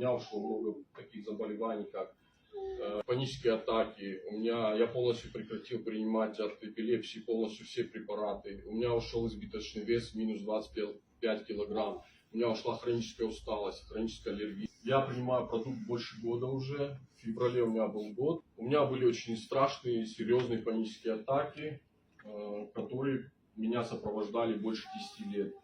меня ушло много таких заболеваний, как э, панические атаки. У меня, я полностью прекратил принимать от эпилепсии полностью все препараты. У меня ушел избыточный вес, минус 25 килограмм. У меня ушла хроническая усталость, хроническая аллергия. Я принимаю продукт больше года уже. В феврале у меня был год. У меня были очень страшные, серьезные панические атаки, э, которые меня сопровождали больше 10 лет.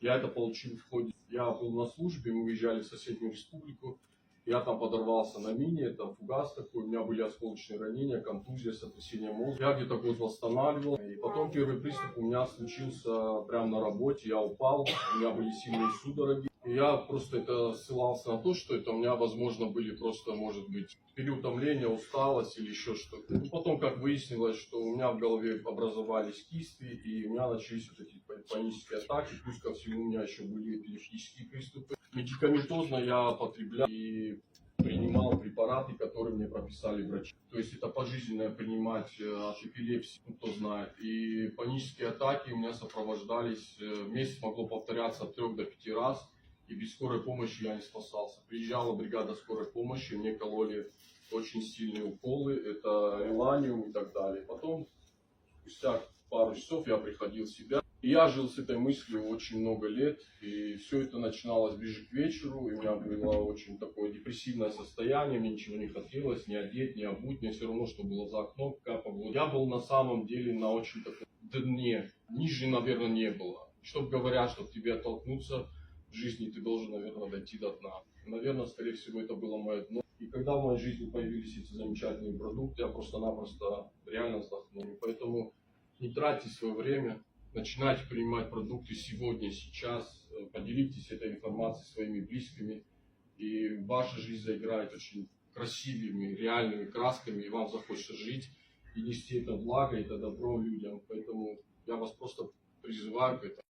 Я это получил в ходе... Я был на службе, мы уезжали в соседнюю республику. Я там подорвался на мине, это фугас такой, у меня были осколочные ранения, контузия, сотрясение мозга. Я где-то год восстанавливал. И потом первый приступ у меня случился прямо на работе, я упал, у меня были сильные судороги. Я просто это ссылался на то, что это у меня, возможно, были просто, может быть, переутомление, усталость или еще что-то. Ну, потом, как выяснилось, что у меня в голове образовались кисты, и у меня начались вот эти па- панические атаки, плюс ко всему у меня еще были эпилептические приступы. Медикаментозно я потреблял и принимал препараты, которые мне прописали врачи. То есть это пожизненное принимать э, от эпилепсии, ну, кто знает. И панические атаки у меня сопровождались, э, в месяц могло повторяться от 3 до 5 раз, и без скорой помощи я не спасался. Приезжала бригада скорой помощи, мне кололи очень сильные уколы, это реланиум и так далее. Потом, спустя пару часов я приходил в себя. Я жил с этой мыслью очень много лет, и все это начиналось ближе к вечеру, и у меня было очень такое депрессивное состояние, мне ничего не хотелось, ни одеть, ни обуть, мне все равно, что было за окном, какая погода. Я был на самом деле на очень таком дне, ниже, наверное, не было. Чтоб говорят, чтобы тебе оттолкнуться жизни, ты должен, наверное, дойти до дна. Наверное, скорее всего, это было мое дно. И когда в моей жизни появились эти замечательные продукты, я просто-напросто реально вздохнул. Поэтому не тратьте свое время, начинайте принимать продукты сегодня, сейчас, э, поделитесь этой информацией своими близкими, и ваша жизнь заиграет очень красивыми, реальными красками, и вам захочется жить и нести это благо, это добро людям. Поэтому я вас просто призываю к этому.